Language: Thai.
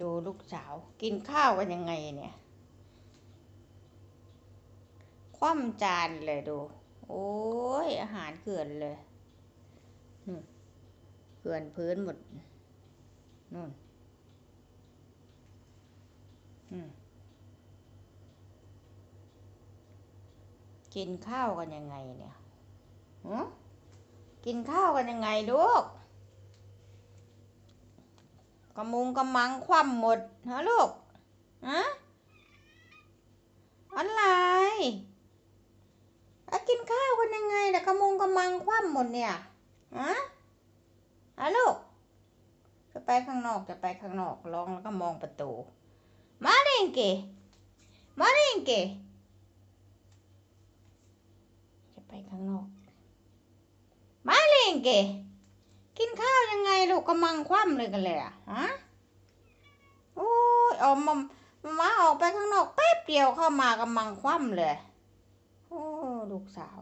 ดูลูกสาว กินข้าวกันยังไงเนี่ย คว่ำจานเลยดู โอ้ย อาหารเกลื่อนเลยนู่นเกลื่อนพื้นหมดนู่นกินข้าวกันยังไงเนี่ยกินข้าวกันยังไงลูก กระมุงกระมังคว่ำหมดฮะลูกฮะอะไรอะกินข้าวกันยังไงเนี่กระมุงกระมังคว่ำหมดเนี่ยฮะฮะลูกจะไปข้างนอกจะไปข้างนอกลองแล้วก็มองประตู มาเร่งเกมาเร่งเกจะไปข้างนอก มาเลงเก กินข้าวยังไงลูกกำมังคว่ำเลยกันเลยอะฮะโอ้ยออกมามาออกไปข้างนอกแป๊บเดียวเข้ามากำมังคว่ำเลย โอ้ ลูกสาว